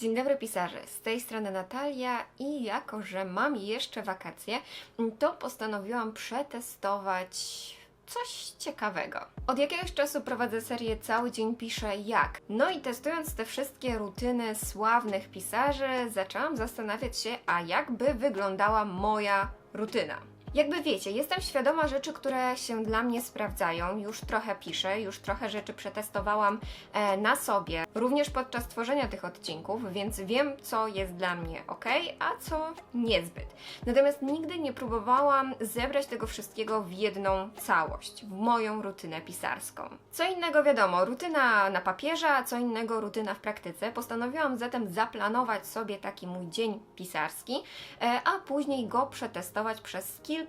Dzień dobry pisarze, z tej strony Natalia i jako, że mam jeszcze wakacje, to postanowiłam przetestować coś ciekawego. Od jakiegoś czasu prowadzę serię Cały dzień piszę jak. No i testując te wszystkie rutyny sławnych pisarzy, zaczęłam zastanawiać się, a jak by wyglądała moja rutyna. Jakby wiecie, jestem świadoma rzeczy, które się dla mnie sprawdzają. Już trochę piszę, już trochę rzeczy przetestowałam e, na sobie, również podczas tworzenia tych odcinków, więc wiem, co jest dla mnie ok, a co niezbyt. Natomiast nigdy nie próbowałam zebrać tego wszystkiego w jedną całość, w moją rutynę pisarską. Co innego wiadomo, rutyna na papierze, a co innego rutyna w praktyce. Postanowiłam zatem zaplanować sobie taki mój dzień pisarski, e, a później go przetestować przez kilka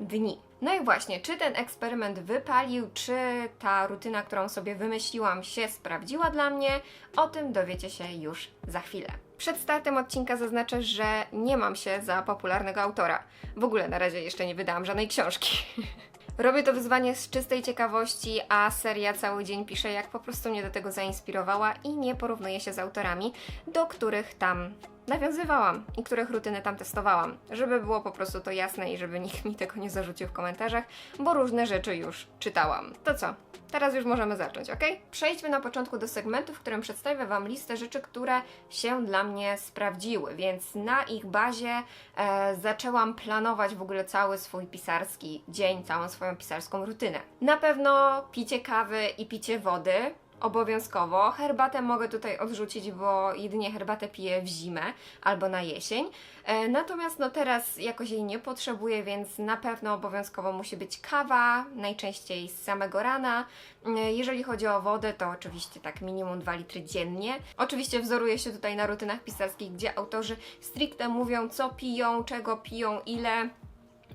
dni. No i właśnie, czy ten eksperyment wypalił, czy ta rutyna, którą sobie wymyśliłam, się sprawdziła dla mnie, o tym dowiecie się już za chwilę. Przed startem odcinka zaznaczę, że nie mam się za popularnego autora. W ogóle na razie jeszcze nie wydałam żadnej książki. Robię to wyzwanie z czystej ciekawości, a seria cały dzień pisze, jak po prostu mnie do tego zainspirowała i nie porównuję się z autorami, do których tam nawiązywałam i których rutyny tam testowałam, żeby było po prostu to jasne i żeby nikt mi tego nie zarzucił w komentarzach, bo różne rzeczy już czytałam. To co? Teraz już możemy zacząć, ok? Przejdźmy na początku do segmentu, w którym przedstawię Wam listę rzeczy, które się dla mnie sprawdziły, więc na ich bazie e, zaczęłam planować w ogóle cały swój pisarski dzień, całą swoją pisarską rutynę. Na pewno picie kawy i picie wody, obowiązkowo. Herbatę mogę tutaj odrzucić, bo jedynie herbatę piję w zimę albo na jesień. E, natomiast no teraz jakoś jej nie potrzebuję, więc na pewno obowiązkowo musi być kawa, najczęściej z samego rana. E, jeżeli chodzi o wodę, to oczywiście tak minimum 2 litry dziennie. Oczywiście wzoruję się tutaj na rutynach pisarskich, gdzie autorzy stricte mówią, co piją, czego piją, ile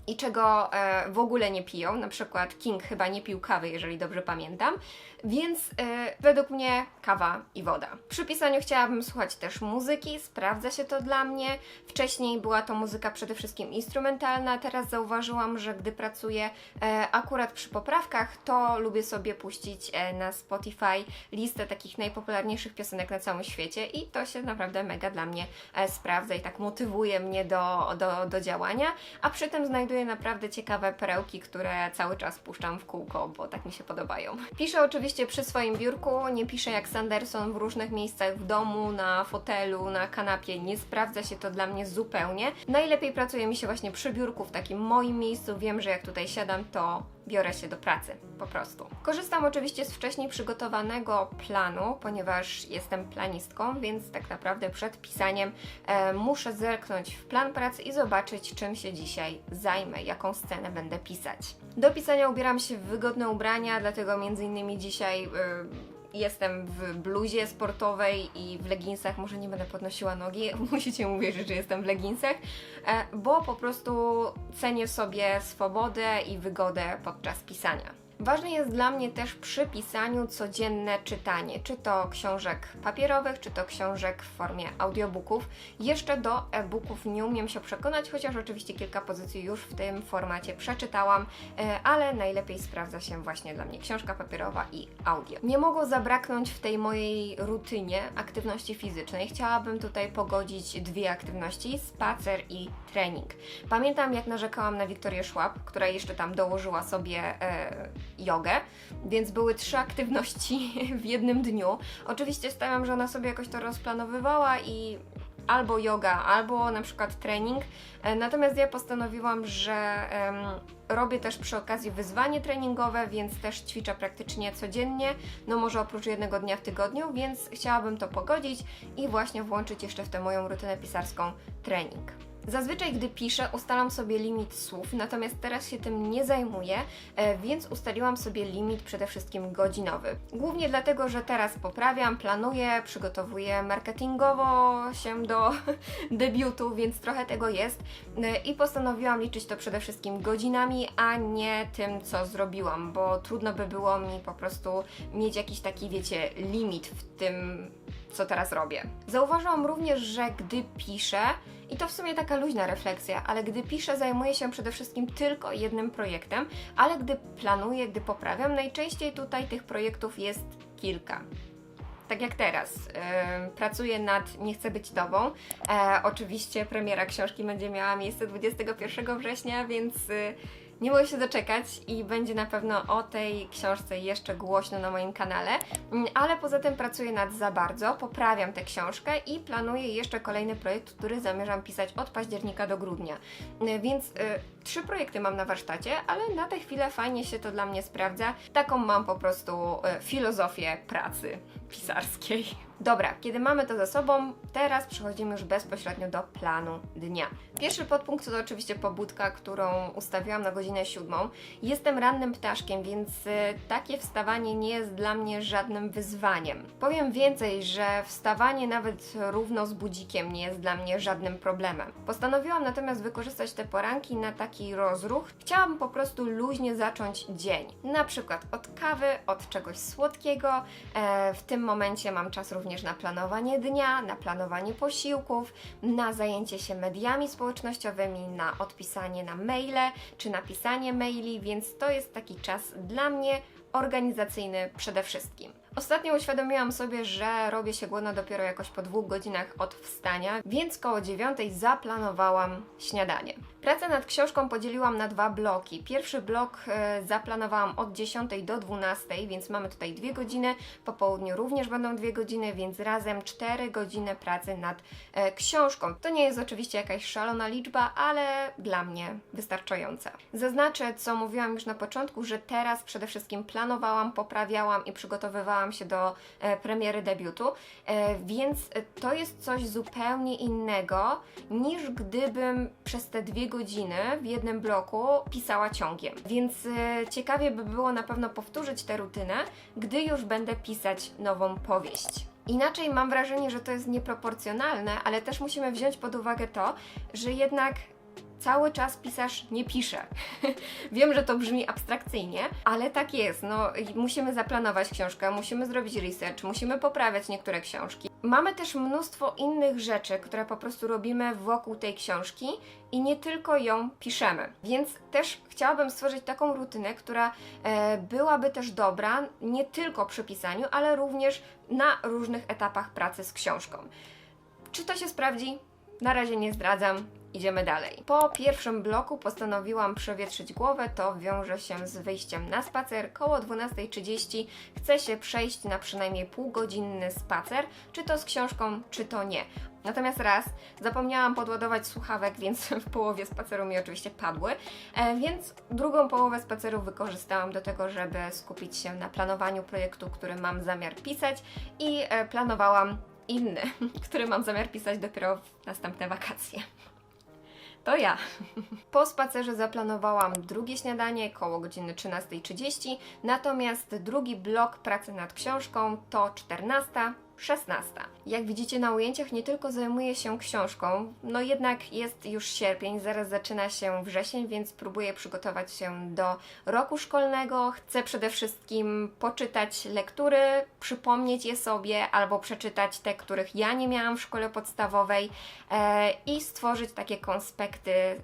i czego e, w ogóle nie piją. Na przykład King chyba nie pił kawy, jeżeli dobrze pamiętam. Więc e, według mnie kawa i woda. Przy pisaniu chciałabym słuchać też muzyki, sprawdza się to dla mnie. Wcześniej była to muzyka przede wszystkim instrumentalna, teraz zauważyłam, że gdy pracuję e, akurat przy poprawkach, to lubię sobie puścić na Spotify listę takich najpopularniejszych piosenek na całym świecie i to się naprawdę mega dla mnie sprawdza i tak motywuje mnie do, do, do działania, a przy tym znajduję naprawdę ciekawe perełki, które cały czas puszczam w kółko, bo tak mi się podobają. Piszę oczywiście przy swoim biurku, nie piszę jak Sanderson w różnych miejscach w domu, na fotelu, na kanapie, nie sprawdza się to dla mnie zupełnie. Najlepiej pracuje mi się właśnie przy biurku, w takim moim miejscu, wiem, że jak tutaj siadam, to biorę się do pracy, po prostu. Korzystam oczywiście z wcześniej przygotowanego planu, ponieważ jestem planistką, więc tak naprawdę przed pisaniem e, muszę zerknąć w plan pracy i zobaczyć, czym się dzisiaj zajmę, jaką scenę będę pisać. Do pisania ubieram się w wygodne ubrania, dlatego między innymi dzisiaj. E, Jestem w bluzie sportowej i w leginsach, może nie będę podnosiła nogi, musicie mi uwierzyć, że jestem w leginsach, e, bo po prostu cenię sobie swobodę i wygodę podczas pisania. Ważne jest dla mnie też przy pisaniu codzienne czytanie, czy to książek papierowych, czy to książek w formie audiobooków. Jeszcze do e-booków nie umiem się przekonać, chociaż oczywiście kilka pozycji już w tym formacie przeczytałam, e, ale najlepiej sprawdza się właśnie dla mnie książka papierowa i audio. Nie mogło zabraknąć w tej mojej rutynie aktywności fizycznej. Chciałabym tutaj pogodzić dwie aktywności: spacer i trening. Pamiętam, jak narzekałam na Wiktorię Szłap, która jeszcze tam dołożyła sobie e, jogę, więc były trzy aktywności w jednym dniu. Oczywiście stawiam, że ona sobie jakoś to rozplanowywała i albo yoga, albo na przykład trening. E, Natomiast ja postanowiłam, że em, robię też przy okazji wyzwanie treningowe, więc też ćwiczę praktycznie codziennie, no może oprócz jednego dnia w tygodniu, więc chciałabym to pogodzić i właśnie włączyć jeszcze w tę moją rutynę pisarską trening. Zazwyczaj, gdy piszę, ustalam sobie limit słów, natomiast teraz się tym nie zajmuję, e, więc ustaliłam sobie limit przede wszystkim godzinowy. Głównie dlatego, że teraz poprawiam, planuję, przygotowuję marketingowo się do debiutu, więc trochę tego jest E, i postanowiłam liczyć to przede wszystkim godzinami, a nie tym, co zrobiłam, bo trudno by było mi po prostu mieć jakiś taki, wiecie, limit w tym, co teraz robię. Zauważyłam również, że gdy piszę, i to w sumie taka luźna refleksja, ale gdy piszę, zajmuję się przede wszystkim tylko jednym projektem, ale gdy planuję, gdy poprawiam, najczęściej tutaj tych projektów jest kilka. tak jak teraz. Pracuję nad Nie chcę być tobą. E, oczywiście premiera książki będzie miała miejsce 21 września, więc e, nie mogę się doczekać i będzie na pewno o tej książce jeszcze głośno na moim kanale, Mm, ale poza tym pracuję nad za bardzo, poprawiam tę książkę i planuję jeszcze kolejny projekt, który zamierzam pisać od października do grudnia. Y, Więc y, trzy projekty mam na warsztacie, ale na tę chwilę fajnie się to dla mnie sprawdza. Taką mam po prostu y, filozofię pracy pisarskiej. Dobra, kiedy mamy to za sobą, teraz przechodzimy już bezpośrednio do planu dnia. Pierwszy podpunkt to oczywiście pobudka, którą ustawiłam na godzinę siódmą. Jestem rannym ptaszkiem, więc y, takie wstawanie nie jest dla mnie żadnym wyzwaniem. Powiem więcej, że wstawanie nawet równo z budzikiem nie jest dla mnie żadnym problemem. Postanowiłam natomiast wykorzystać te poranki na taki rozruch. Chciałam po prostu luźnie zacząć dzień. Na przykład od kawy, od czegoś słodkiego. E, w tym momencie mam czas również na planowanie dnia, na planowanie posiłków, na zajęcie się mediami społecznościowymi, na odpisanie na maile czy napisanie maili, więc to jest taki czas dla mnie organizacyjny przede wszystkim. Ostatnio uświadomiłam sobie, że robię się głodna dopiero jakoś po dwóch godzinach od wstania, więc koło dziewiątej zaplanowałam śniadanie. Pracę nad książką podzieliłam na dwa bloki. Pierwszy blok e, zaplanowałam od 10 do 12, więc mamy tutaj dwie godziny. Po południu również będą dwie godziny, więc razem 4 godziny pracy nad e, książką. To nie jest oczywiście jakaś szalona liczba, ale dla mnie wystarczająca. Zaznaczę, co mówiłam już na początku, że teraz przede wszystkim planowałam, poprawiałam i przygotowywałam się do e, premiery debiutu, więc to jest coś zupełnie innego niż gdybym przez te dwie godziny w jednym bloku pisała ciągiem. Więc e, ciekawie by było na pewno powtórzyć tę rutynę, gdy już będę pisać nową powieść. Inaczej mam wrażenie, że to jest nieproporcjonalne, ale też musimy wziąć pod uwagę to, że jednak cały czas pisarz nie pisze. Wiem, że to brzmi abstrakcyjnie, ale tak jest. No, musimy zaplanować książkę, musimy zrobić research, musimy poprawiać niektóre książki. Mamy też mnóstwo innych rzeczy, które po prostu robimy wokół tej książki i nie tylko ją piszemy. Więc też chciałabym stworzyć taką rutynę, która e, byłaby też dobra nie tylko przy pisaniu, ale również na różnych etapach pracy z książką. Czy to się sprawdzi? Na razie nie zdradzam. Idziemy dalej. Po pierwszym bloku postanowiłam przewietrzyć głowę, to wiąże się z wyjściem na spacer. Koło 12.30 chcę się przejść na przynajmniej półgodzinny spacer, czy to z książką, czy to nie. Natomiast raz zapomniałam podładować słuchawek, więc w połowie spaceru mi oczywiście padły, e, więc drugą połowę spaceru wykorzystałam do tego, żeby skupić się na planowaniu projektu, który mam zamiar pisać i e, planowałam inny, który mam zamiar pisać dopiero w następne wakacje. To ja. Po spacerze zaplanowałam drugie śniadanie koło godziny 13.30, natomiast drugi blok pracy nad książką to 14. 16. Jak widzicie na ujęciach, nie tylko zajmuję się książką, no jednak jest już sierpień, zaraz zaczyna się wrzesień, więc próbuję przygotować się do roku szkolnego. Chcę przede wszystkim poczytać lektury, przypomnieć je sobie albo przeczytać te, których ja nie miałam w szkole podstawowej e, i stworzyć takie konspekty e,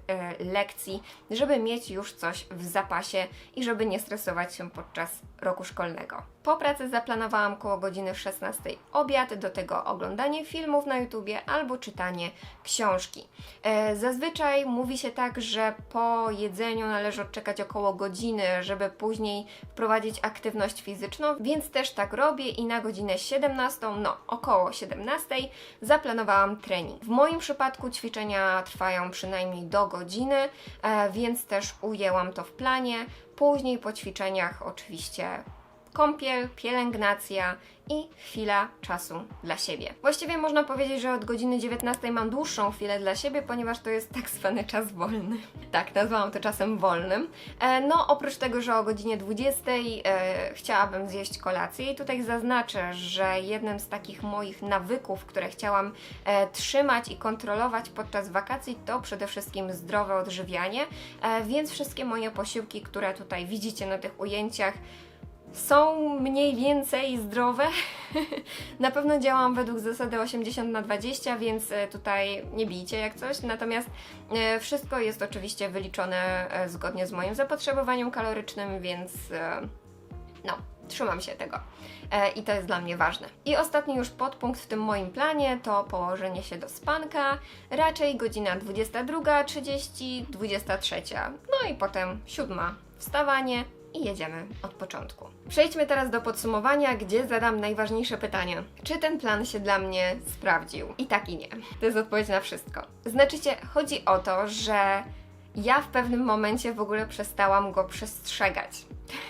lekcji, żeby mieć już coś w zapasie i żeby nie stresować się podczas roku szkolnego. Po pracy zaplanowałam koło godziny 16 obiad, do tego oglądanie filmów na YouTubie albo czytanie książki. E, zazwyczaj mówi się tak, że po jedzeniu należy odczekać około godziny, żeby później wprowadzić aktywność fizyczną, więc też tak robię i na godzinę 17, no około 17 zaplanowałam trening. W moim przypadku ćwiczenia trwają przynajmniej do godziny, e, więc też ujęłam to w planie. Później po ćwiczeniach oczywiście kąpiel, pielęgnacja i chwila czasu dla siebie. Właściwie można powiedzieć, że od godziny 19 mam dłuższą chwilę dla siebie, ponieważ to jest tak zwany czas wolny. Tak, nazwałam to czasem wolnym. E, no, oprócz tego, że o godzinie 20 e, chciałabym zjeść kolację i tutaj zaznaczę, że jednym z takich moich nawyków, które chciałam e, trzymać i kontrolować podczas wakacji, to przede wszystkim zdrowe odżywianie, e, więc wszystkie moje posiłki, które tutaj widzicie na tych ujęciach, są mniej więcej zdrowe. na pewno działam według zasady 80 na 20, więc e, tutaj nie bijcie jak coś. Natomiast e, wszystko jest oczywiście wyliczone e, zgodnie z moim zapotrzebowaniem kalorycznym, więc no, trzymam się tego. I to jest dla mnie ważne. I ostatni już podpunkt w tym moim planie to położenie się do spanka, raczej godzina 22.30, 23. No i potem siódma wstawanie i jedziemy od początku. Przejdźmy teraz do podsumowania, gdzie zadam najważniejsze pytanie. Czy ten plan się dla mnie sprawdził? I tak i nie. To jest odpowiedź na wszystko. Znaczycie, chodzi o to, że ja w pewnym momencie w ogóle przestałam go przestrzegać.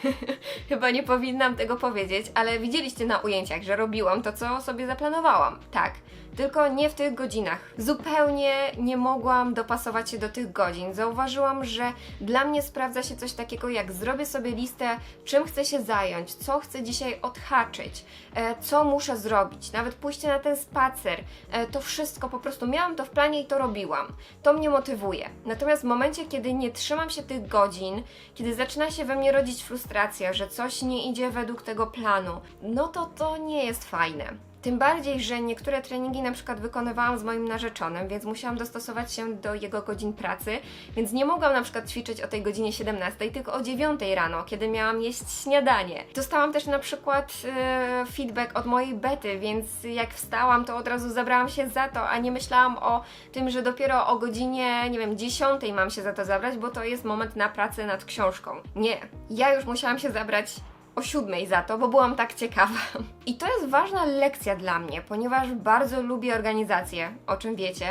Chyba nie powinnam tego powiedzieć, ale widzieliście na ujęciach, że robiłam to, co sobie zaplanowałam. Tak, tylko nie w tych godzinach. Zupełnie nie mogłam dopasować się do tych godzin. Zauważyłam, że dla mnie sprawdza się coś takiego, jak zrobię sobie listę, czym chcę się zająć, co chcę dzisiaj odhaczyć, e, co muszę zrobić, nawet pójście na ten spacer. E, to wszystko po prostu miałam to w planie i to robiłam. To mnie motywuje. Natomiast w momencie, kiedy nie trzymam się tych godzin, kiedy zaczyna się we mnie rodzić frustracja, że coś nie idzie według tego planu, no to to nie jest fajne. Tym bardziej, że niektóre treningi na przykład wykonywałam z moim narzeczonym, więc musiałam dostosować się do jego godzin pracy, więc nie mogłam na przykład ćwiczyć o tej godzinie 17, tylko o 9 rano, kiedy miałam jeść śniadanie. Dostałam też na przykład e, feedback od mojej bety, więc jak wstałam, to od razu zabrałam się za to, a nie myślałam o tym, że dopiero o godzinie, nie wiem, 10 mam się za to zabrać, bo to jest moment na pracę nad książką. Nie. Ja już musiałam się zabrać o siódmej za to, bo byłam tak ciekawa. I to jest ważna lekcja dla mnie, ponieważ bardzo lubię organizację, o czym wiecie.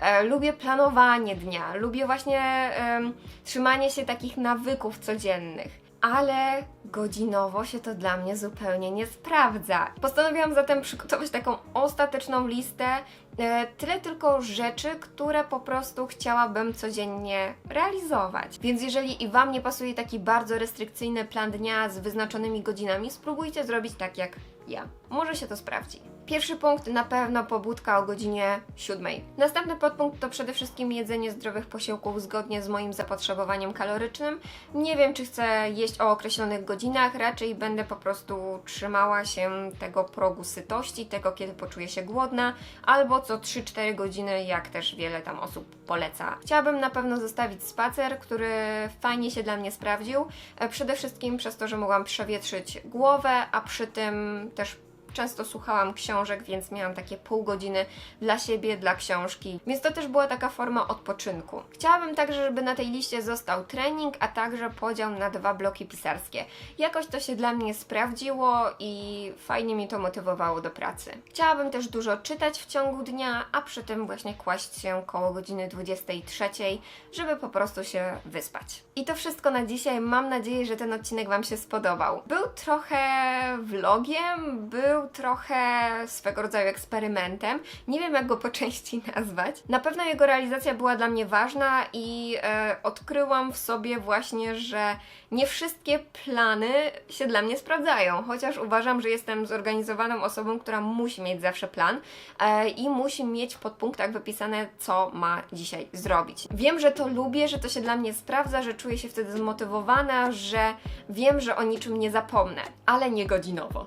E, lubię planowanie dnia, lubię właśnie em, trzymanie się takich nawyków codziennych. Ale godzinowo się to dla mnie zupełnie nie sprawdza. Postanowiłam zatem przygotować taką ostateczną listę, e, tyle tylko rzeczy, które po prostu chciałabym codziennie realizować. Więc jeżeli i Wam nie pasuje taki bardzo restrykcyjny plan dnia z wyznaczonymi godzinami, spróbujcie zrobić tak jak ja. Może się to sprawdzi. Pierwszy punkt na pewno pobudka o godzinie 7. Następny podpunkt to przede wszystkim jedzenie zdrowych posiłków zgodnie z moim zapotrzebowaniem kalorycznym. Nie wiem, czy chcę jeść o określonych godzinach, raczej będę po prostu trzymała się tego progu sytości, tego kiedy poczuję się głodna, albo co 3-4 godziny, jak też wiele tam osób poleca. Chciałabym na pewno zostawić spacer, który fajnie się dla mnie sprawdził. E, Przede wszystkim przez to, że mogłam przewietrzyć głowę, a przy tym też często słuchałam książek, więc miałam takie pół godziny dla siebie, dla książki. Więc to też była taka forma odpoczynku. Chciałabym także, żeby na tej liście został trening, a także podział na dwa bloki pisarskie. Jakoś to się dla mnie sprawdziło i fajnie mi to motywowało do pracy. Chciałabym też dużo czytać w ciągu dnia, a przy tym właśnie kłaść się koło godziny 23, żeby po prostu się wyspać. I to wszystko na dzisiaj. Mam nadzieję, że ten odcinek Wam się spodobał. Był trochę vlogiem, był trochę swego rodzaju eksperymentem. Nie wiem, jak go po części nazwać. Na pewno jego realizacja była dla mnie ważna i e, odkryłam w sobie właśnie, że nie wszystkie plany się dla mnie sprawdzają, chociaż uważam, że jestem zorganizowaną osobą, która musi mieć zawsze plan e, i musi mieć w podpunktach wypisane, co ma dzisiaj zrobić. Wiem, że to lubię, że to się dla mnie sprawdza, że czuję się wtedy zmotywowana, że wiem, że o niczym nie zapomnę, ale nie godzinowo.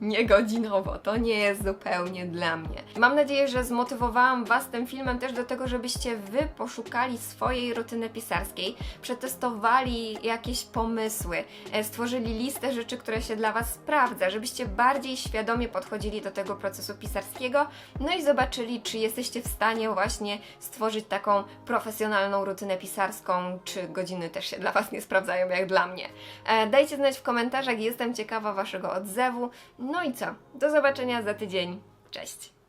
Nie godzinowo, to nie jest zupełnie dla mnie. Mam nadzieję, że zmotywowałam Was tym filmem też do tego, żebyście Wy poszukali swojej rutyny pisarskiej, przetestowali jakieś pomysły, e, stworzyli listę rzeczy, które się dla Was sprawdza, żebyście bardziej świadomie podchodzili do tego procesu pisarskiego, no i zobaczyli, czy jesteście w stanie właśnie stworzyć taką profesjonalną rutynę pisarską, czy godziny też się dla Was nie sprawdzają jak dla mnie. E, Dajcie znać w komentarzach, jestem ciekawa Waszego odzewu. No i co? Do zobaczenia za tydzień. Cześć!